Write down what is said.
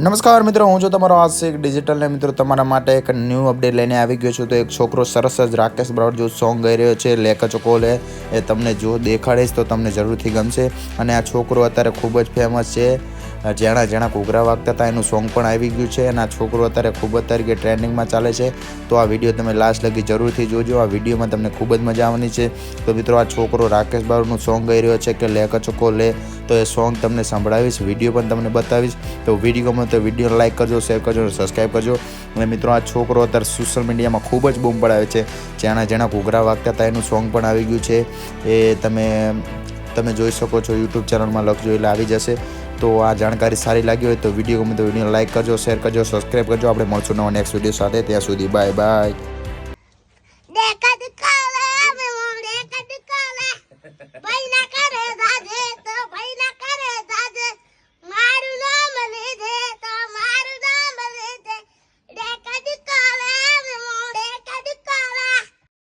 નમસ્કાર મિત્રો, હું જો તમારો આ શેખ ડિજિટલ ને મિત્રો, તમારા માટે એક ન્યૂ અપડેટ લઈને આવી ગયો છું. તો એક છોકરો સરસ જ રાકેશ બ્રાઉડ જો સોંગ ગાઈ રહ્યો છે લેખ ચોકોલે. એ તમને જો દેખાડીશ તો તમને જરૂરથી ગમશે. અને આ છોકરો અત્યારે ખૂબ જ ફેમસ છે. જેણા જેણા ઘૂઘરા વાગતા હતા, એનું સોંગ પણ આવી ગયું છે અને આ છોકરો અત્યારે ખૂબ જ તરીકે ટ્રેન્ડિંગમાં ચાલે છે. તો આ વીડિયો તમે લાસ્ટ લગી જરૂરથી જોજો, આ વિડીયોમાં તમને ખૂબ જ મજા આવવાની છે. તો મિત્રો, આ છોકરો રાકેશ બાબુનું સોંગ ગાઈ રહ્યો છે કે લે કચકો લે, તો એ સોંગ તમને સંભળાવીશ, વીડિયો પણ તમને બતાવીશ. તો વીડિયો ગમે તો વીડિયો લાઇક કરજો, શેર કરજો અને સબસ્ક્રાઈબ કરજો. અને મિત્રો, આ છોકરો અત્યારે સોશિયલ મીડિયામાં ખૂબ જ બૂમ પડાવે છે. જેના જેના ઘૂઘરા વાગતા હતા, એનું સોંગ પણ આવી ગયું છે. એ તમે તમે જોઈ શકો છો યુટ્યુબ ચેનલમાં લખજો, એટલે આવી જશે. તો આ જાણકારી સારી લાગી હોય તો વીડિયો ગમે તો વીડિયો લાઈક કરજો શેર કરજો સબસ્ક્રાઈબ કરજો. આપણે મળશું નવા નેક્સ્ટ વીડિયો સાથે. ત્યાં સુધી બાય બાય